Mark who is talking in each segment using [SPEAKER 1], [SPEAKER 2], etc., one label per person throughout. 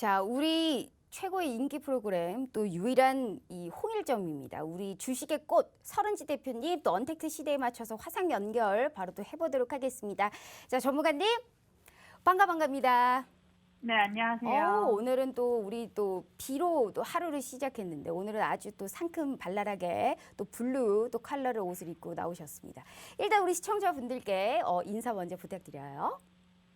[SPEAKER 1] 자, 우리 최고의 인기 프로그램 또 유일한 이 홍일점입니다. 우리 주식의 꽃 서른지 대표님 또 언택트 시대에 맞춰서 화상 연결 바로 또 해보도록 하겠습니다. 자, 전무관님 반가 반갑니다.
[SPEAKER 2] 네, 안녕하세요.
[SPEAKER 1] 어, 오늘은 또 우리 또 비로 또 하루를 시작했는데 오늘은 아주 또 상큼 발랄하게 또 블루 또 컬러를 옷을 입고 나오셨습니다. 일단 우리 시청자분들께 어, 인사 먼저 부탁드려요.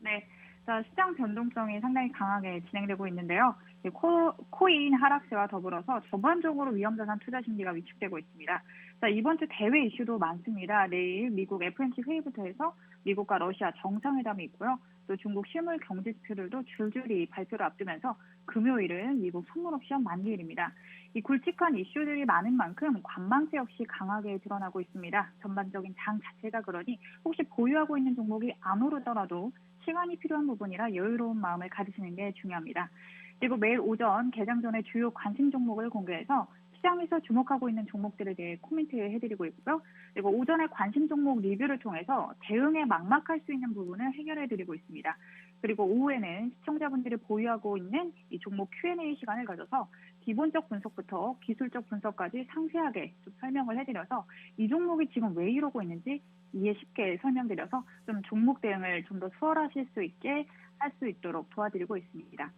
[SPEAKER 2] 네. 자, 시장 변동성이 상당히 강하게 진행되고 있는데요. 이 코, 코인 하락세와 더불어서 전반적으로 위험자산 투자 심리가 위축되고 있습니다. 자, 이번 주 대외 이슈도 많습니다. 내일 미국 FMC 회의부터 해서 미국과 러시아 정상회담이 있고요. 또 중국 실물 경제 지표들도 줄줄이 발표를 앞두면서 금요일은 미국 선물업 시험 만기일입니다. 이 굵직한 이슈들이 많은 만큼 관망세 역시 강하게 드러나고 있습니다. 전반적인 장 자체가 그러니 혹시 보유하고 있는 종목이 안 오르더라도 시간이 필요한 부분이라 여유로운 마음을 가지시는 게 중요합니다. 그리고 매일 오전 개장 전에 주요 관심 종목을 공개해서 시장에서 주목하고 있는 종목들에 대해 코멘트 해드리고 있고요. 그리고 오전에 관심 종목 리뷰를 통해서 대응에 막막할 수 있는 부분을 해결해드리고 있습니다. 그리고 오후에는 시청자분들이 보유하고 있는 이 종목 Q&A 시간을 가져서 기본적 분석부터 기술적 분석까지 상세하게 좀 설명을 해드려서 이 종목이 지금 왜 이러고 있는지 이해 쉽게 설명드려서 좀 종목 대응을 좀 더 수월하실 수 있게 할 수 있도록 도와드리고 있습니다.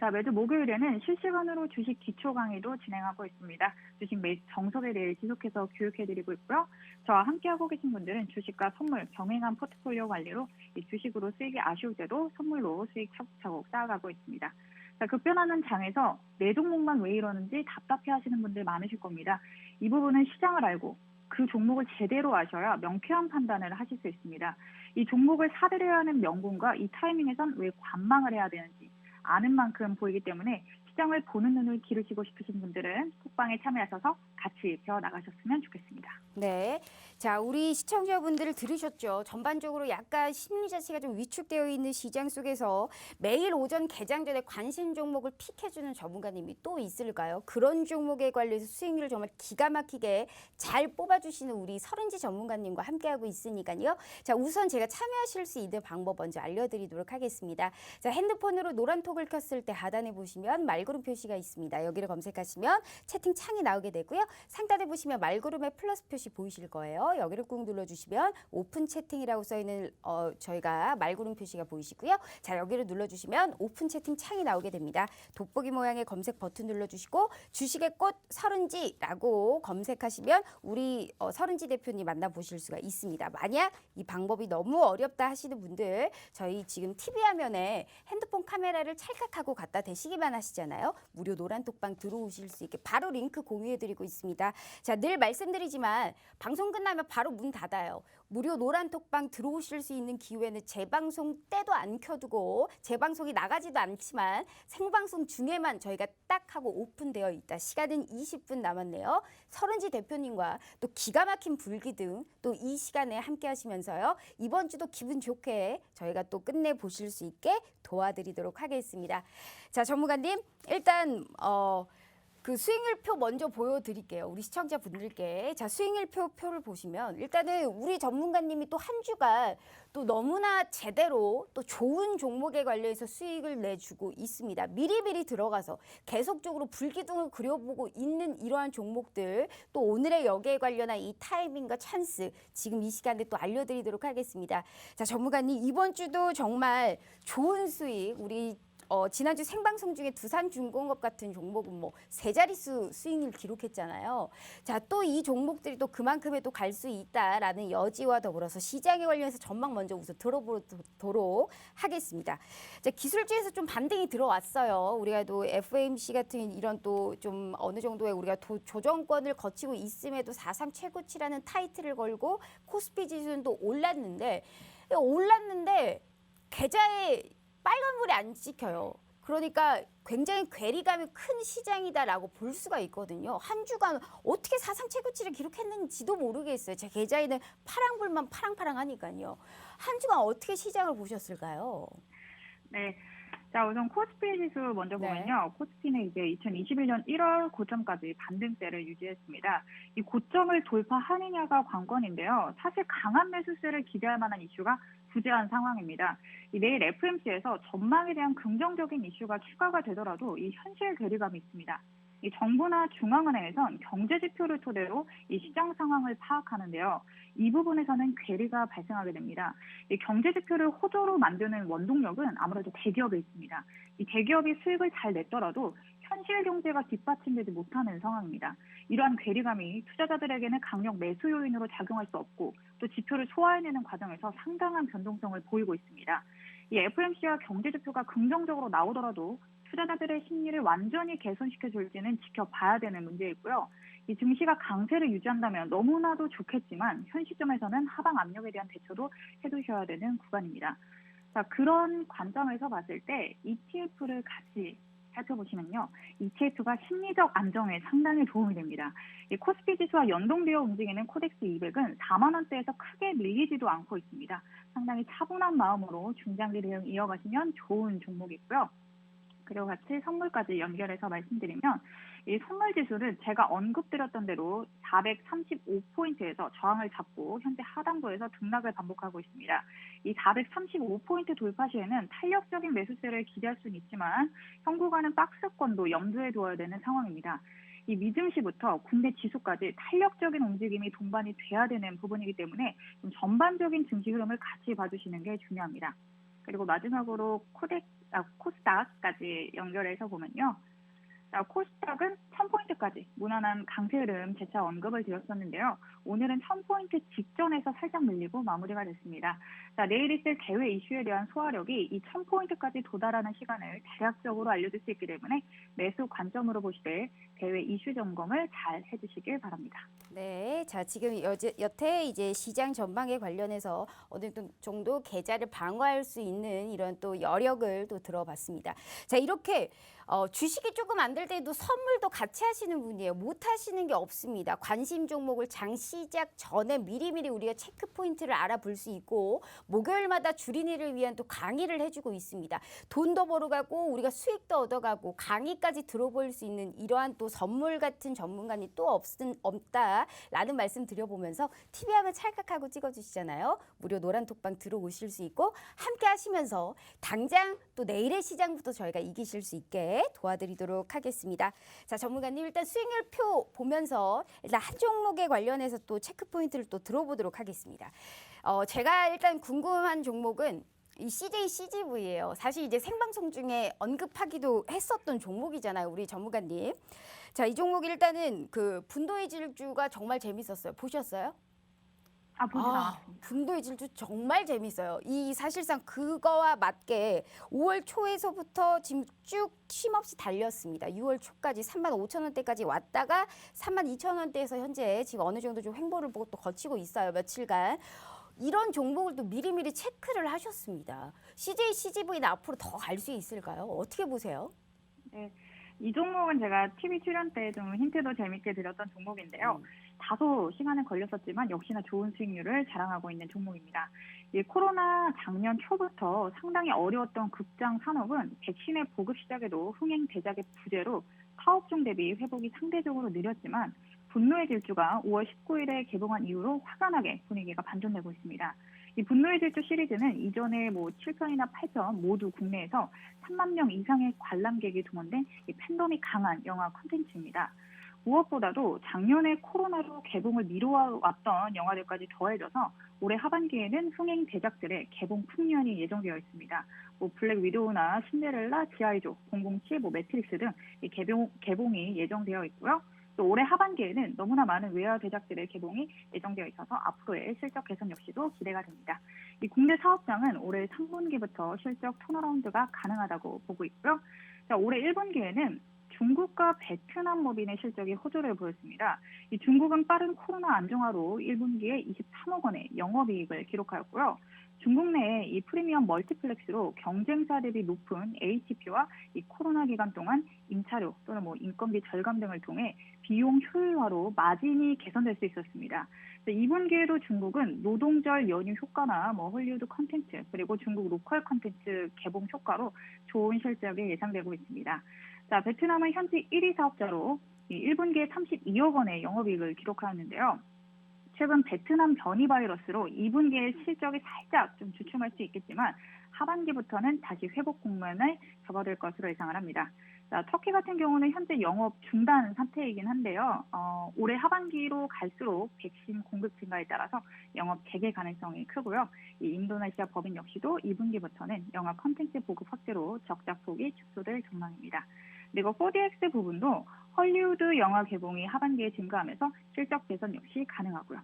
[SPEAKER 2] 자, 매주 목요일에는 실시간으로 주식 기초 강의도 진행하고 있습니다. 주식 매 정석에 대해 지속해서 교육해드리고 있고요. 저와 함께하고 계신 분들은 주식과 선물, 병행한 포트폴리오 관리로 이 주식으로 수익이 아쉬울 때도 선물로 수익 차곡차곡 쌓아가고 있습니다. 자, 급변하는 장에서 내 종목만 왜 이러는지 답답해 하시는 분들 많으실 겁니다. 이 부분은 시장을 알고 그 종목을 제대로 아셔야 명쾌한 판단을 하실 수 있습니다. 이 종목을 사들여야 하는 명분과 이 타이밍에선 왜 관망을 해야 되는지 아는 만큼 보이기 때문에 시장을 보는 눈을 기르시고 싶으신 분들은 톡방에 참여하셔서 같이 배워 나가셨으면 좋겠습니다.
[SPEAKER 1] 네. 자, 우리 시청자분들 들으셨죠? 전반적으로 약간 심리 자체가 좀 위축되어 있는 시장 속에서 매일 오전 개장 전에 관심 종목을 픽해주는 전문가님이 또 있을까요? 그런 종목에 관련해서 수익률을 정말 기가 막히게 잘 뽑아주시는 우리 서른지 전문가님과 함께하고 있으니까요. 자, 우선 제가 참여하실 수 있는 방법 먼저 알려드리도록 하겠습니다. 자, 핸드폰으로 노란 톡을 켰을 때 하단에 보시면 말구름 표시가 있습니다. 여기를 검색하시면 채팅 창이 나오게 되고요. 상단에 보시면 말구름의 플러스 표시 보이실 거예요. 여기를 꾹 눌러주시면 오픈 채팅이라고 써있는 어, 저희가 말구름 표시가 보이시고요. 자 여기를 눌러주시면 오픈 채팅 창이 나오게 됩니다. 돋보기 모양의 검색 버튼 눌러주시고 주식의 꽃 서른지라고 검색하시면 우리 어, 서른지 대표님 만나보실 수가 있습니다. 만약 이 방법이 너무 어렵다 하시는 분들 저희 지금 TV 화면에 핸드폰 카메라를 찰칵하고 갖다 대시기만 하시잖아요. 무료 노란 톡방 들어오실 수 있게 바로 링크 공유해드리고 있습니다. 자, 늘 말씀드리지만 방송 끝나면 바로 문 닫아요. 무료 노란 톡방 들어오실 수 있는 기회는 재방송 때도 안 켜두고 재방송이 나가지도 않지만 생방송 중에만 저희가 딱 하고 오픈되어 있다. 시간은 20분 남았네요. 서른지 대표님과 또 기가 막힌 불기 등 또 이 시간에 함께 하시면서요. 이번 주도 기분 좋게 저희가 또 끝내 보실 수 있게 도와드리도록 하겠습니다. 자, 전무관님 일단 어. 그 수익률표 먼저 보여드릴게요. 우리 시청자분들께. 자, 수익률표 표를 보시면 일단은 우리 전문가님이 또 한 주간 또 너무나 제대로 또 좋은 종목에 관련해서 수익을 내주고 있습니다. 미리미리 들어가서 계속적으로 불기둥을 그려보고 있는 이러한 종목들 또 오늘의 여기에 관련한 이 타이밍과 찬스 지금 이 시간에 또 알려드리도록 하겠습니다. 자, 전문가님 이번 주도 정말 좋은 수익 우리 어, 지난주 생방송 중에 두산중공업 같은 종목은 뭐 세 자릿수 수익률 기록했잖아요. 자, 또 이 종목들이 또 그만큼의 또갈 수 있다라는 여지와 더불어서 시장에 관련해서 전망 먼저 우선 들어보도록 하겠습니다. 자, 기술주에서 좀 반등이 들어왔어요. 우리가 또 FAMC 같은 이런 또 좀 어느 정도의 우리가 도, 조정권을 거치고 있음에도 4.3 최고치라는 타이틀을 걸고 코스피 지수는 또 올랐는데 올랐는데 계좌에 빨간 불이 안 찍혀요. 그러니까 굉장히 괴리감이 큰 시장이다라고 볼 수가 있거든요. 한 주간 어떻게 사상 최고치를 기록했는지도 모르겠어요. 제 계좌에는 파랑불만 파랑파랑하니까요. 한 주간 어떻게 시장을 보셨을까요?
[SPEAKER 2] 네. 자, 우선 코스피 지수 먼저
[SPEAKER 1] 네.
[SPEAKER 2] 보면요. 코스피는 이제 2021년 1월 고점까지 반등세를 유지했습니다. 이 고점을 돌파하느냐가 관건인데요. 사실 강한 매수세를 기대할 만한 이슈가 부재한 상황입니다. 이 내일 FMC에서 전망에 대한 긍정적인 이슈가 추가가 되더라도 이 현실 괴리감이 있습니다. 이 정부나 중앙은행에선 경제 지표를 토대로 이 시장 상황을 파악하는데요. 이 부분에서는 괴리가 발생하게 됩니다. 이 경제 지표를 호조로 만드는 원동력은 아무래도 대기업에 있습니다. 이 대기업이 수익을 잘 냈더라도 현실 경제가 뒷받침되지 못하는 상황입니다. 이러한 괴리감이 투자자들에게는 강력 매수 요인으로 작용할 수 없고 또 지표를 소화해내는 과정에서 상당한 변동성을 보이고 있습니다. 이 FMC와 경제 지표가 긍정적으로 나오더라도 투자자들의 심리를 완전히 개선시켜 줄지는 지켜봐야 되는 문제이고요. 이 증시가 강세를 유지한다면 너무나도 좋겠지만 현 시점에서는 하방 압력에 대한 대처도 해두셔야 되는 구간입니다. 자, 그런 관점에서 봤을 때 ETF를 같이 살펴보시면요. ETF가 심리적 안정에 상당히 도움이 됩니다. 이 코스피 지수와 연동되어 움직이는 코덱스 200은 4만 원대에서 크게 밀리지도 않고 있습니다. 상당히 차분한 마음으로 중장기 대응 이어가시면 좋은 종목이고요. 그리고 같이 선물까지 연결해서 말씀드리면 이 선물 지수는 제가 언급드렸던 대로 435포인트에서 저항을 잡고 현재 하단부에서 등락을 반복하고 있습니다. 이 435포인트 돌파 시에는 탄력적인 매수세를 기대할 수는 있지만 현구가는 박스권도 염두에 두어야 되는 상황입니다. 이 미증시부터 국내 지수까지 탄력적인 움직임이 동반이 돼야 되는 부분이기 때문에 좀 전반적인 증시 흐름을 같이 봐주시는 게 중요합니다. 그리고 마지막으로 코덱, 아, 코스닥까지 연결해서 보면요. 자, 코스닥은 1000포인트까지 무난한 강세 흐름 재차 언급을 드렸었는데요. 오늘은 1000포인트 직전에서 살짝 밀리고 마무리가 됐습니다. 자, 내일 있을 대외 이슈에 대한 소화력이 이 1000포인트까지 도달하는 시간을 대략적으로 알려줄 수 있기 때문에 매수 관점으로 보시되 대외 이슈 점검을 잘 해주시길 바랍니다.
[SPEAKER 1] 네, 자 지금 여제, 여태 이제 시장 전망에 관련해서 어느 정도 계좌를 방어할 수 있는 이런 또 여력을 또 들어봤습니다. 자 이렇게 어, 주식이 조금 안 될 때도 선물도 같이 하시는 분이에요. 못 하시는 게 없습니다. 관심 종목을 장 시작 전에 미리미리 우리가 체크 포인트를 알아볼 수 있고 목요일마다 주린이를 위한 또 강의를 해주고 있습니다. 돈도 벌어가고 우리가 수익도 얻어가고 강의까지 들어볼 수 있는 이러한 또 선물 같은 전문가니 또 없은 없다라는 말씀 드려보면서 TV하면 찰칵하고 찍어주시잖아요. 무료 노란 톡방 들어오실 수 있고 함께 하시면서 당장 또 내일의 시장부터 저희가 이기실 수 있게 도와드리도록 하겠습니다. 자 전문가님 일단 수익률표 보면서 일단 한 종목에 관련해서 또 체크 포인트를 또 들어보도록 하겠습니다. 어, 제가 일단 궁금한 종목은 이 CJ CGV예요. 사실 이제 생방송 중에 언급하기도 했었던 종목이잖아요, 우리 전문가님. 자, 이 종목 일단은 그 분도의 질주가 정말 재밌었어요. 보셨어요?
[SPEAKER 2] 아,
[SPEAKER 1] 아,
[SPEAKER 2] 않았습니다.
[SPEAKER 1] 분도의 질주 정말 재밌어요. 이 사실상 그거와 맞게 5월 초에서부터 지금 쭉 쉼없이 달렸습니다. 6월 초까지 3만 5천 원대까지 왔다가 3만 2천 원대에서 현재 지금 어느 정도 좀 횡보를 보고 또 거치고 있어요. 며칠간. 이런 종목을 또 미리미리 체크를 하셨습니다. CJ, CGV는 앞으로 더 갈 수 있을까요? 어떻게 보세요?
[SPEAKER 2] 이 종목은 제가 TV 출연 때 좀 힌트도 재밌게 드렸던 종목인데요.
[SPEAKER 1] 음.
[SPEAKER 2] 다소 시간은 걸렸었지만 역시나 좋은 수익률을 자랑하고 있는 종목입니다. 이 코로나 작년 초부터 상당히 어려웠던 극장 산업은 백신의 보급 시작에도 흥행 대작의 부재로 사업종 대비 회복이 상대적으로 느렸지만 분노의 질주가 5월 19일에 개봉한 이후로 화끈하게 분위기가 반전되고 있습니다. 이 분노의 질주 시리즈는 이전에 뭐 7편이나 8편 모두 국내에서 3만 명 이상의 관람객이 동원된 이 팬덤이 강한 영화 콘텐츠입니다. 무엇보다도 작년에 코로나로 개봉을 미뤄왔던 영화들까지 더해져서 올해 하반기에는 흥행 대작들의 개봉 풍년이 예정되어 있습니다. 뭐 블랙 위도우나 신데렐라, 지아이조, 007, 뭐 매트릭스 등이 개봉 개봉이 예정되어 있고요. 또 올해 하반기에는 너무나 많은 외화 대작들의 개봉이 예정되어 있어서 앞으로의 실적 개선 역시도 기대가 됩니다. 이 국내 사업장은 올해 3분기부터 실적 턴어라운드가 가능하다고 보고 있고요. 자, 올해 1분기에는 중국과 베트남 법인의 실적이 호조를 보였습니다. 이 중국은 빠른 코로나 안정화로 1분기에 23억 원의 영업이익을 기록하였고요. 중국 내에 이 프리미엄 멀티플렉스로 경쟁사 대비 높은 HP와 이 코로나 기간 동안 임차료 또는 뭐 인건비 절감 등을 통해 비용 효율화로 마진이 개선될 수 있었습니다. 2분기에도 중국은 노동절 연휴 효과나 뭐 헐리우드 컨텐츠 그리고 중국 로컬 컨텐츠 개봉 효과로 좋은 실적이 예상되고 있습니다. 자, 베트남은 현재 1위 사업자로 이 1분기에 32억 원의 영업이익을 기록하였는데요. 최근 베트남 변이 바이러스로 2분기의 실적이 살짝 좀 주춤할 수 있겠지만 하반기부터는 다시 회복 국면에 접어들 것으로 예상을 합니다. 자, 터키 같은 경우는 현재 영업 중단 상태이긴 한데요. 어, 올해 하반기로 갈수록 백신 공급 증가에 따라서 영업 재개 가능성이 크고요. 이 인도네시아 법인 역시도 2분기부터는 영화 컨텐츠 보급 확대로 적자폭이 축소될 전망입니다. 그리고 4DX 부분도 헐리우드 영화 개봉이 하반기에 증가하면서 실적 개선 역시 가능하고요.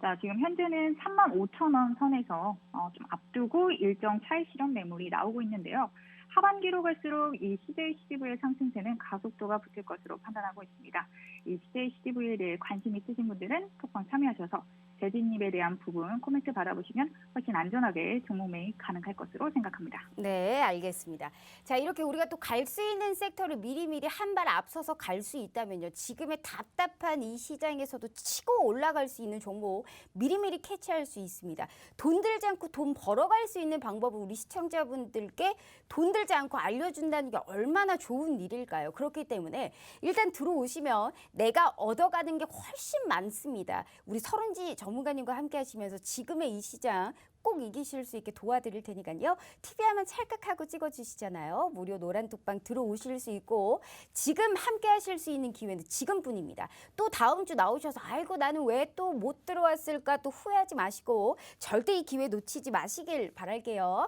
[SPEAKER 2] 자, 지금 현재는 3만 5천 원 선에서 어, 좀 앞두고 일정 차익 실현 매물이 나오고 있는데요. 하반기로 갈수록 이 CJ CGV의 상승세는 가속도가 붙을 것으로 판단하고 있습니다. 이 CJ CGV에 대해 관심 있으신 분들은 톡방 참여하셔서 재진입에 대한 부분 코멘트 받아보시면 훨씬 안전하게 종목 매입 가능할 것으로 생각합니다.
[SPEAKER 1] 네, 알겠습니다. 자, 이렇게 우리가 또 갈 수 있는 섹터를 미리미리 한 발 앞서서 갈 수 있다면요. 지금의 답답한 이 시장에서도 치고 올라갈 수 있는 종목 미리미리 캐치할 수 있습니다. 돈 들지 않고 돈 벌어갈 수 있는 방법을 우리 시청자분들께 돈 들지 않고 알려준다는 게 얼마나 좋은 일일까요? 그렇기 때문에 일단 들어오시면 내가 얻어가는 게 훨씬 많습니다. 우리 서른지 전문가님과 함께 하시면서 지금의 이 시장 꼭 이기실 수 있게 도와드릴 테니까요. TV 화면 찰칵하고 찍어주시잖아요. 무료 노란 톡방 들어오실 수 있고 지금 함께 하실 수 있는 기회는 지금뿐입니다. 또 다음 주 나오셔서 아이고 나는 왜 또 못 들어왔을까 또 후회하지 마시고 절대 이 기회 놓치지 마시길 바랄게요.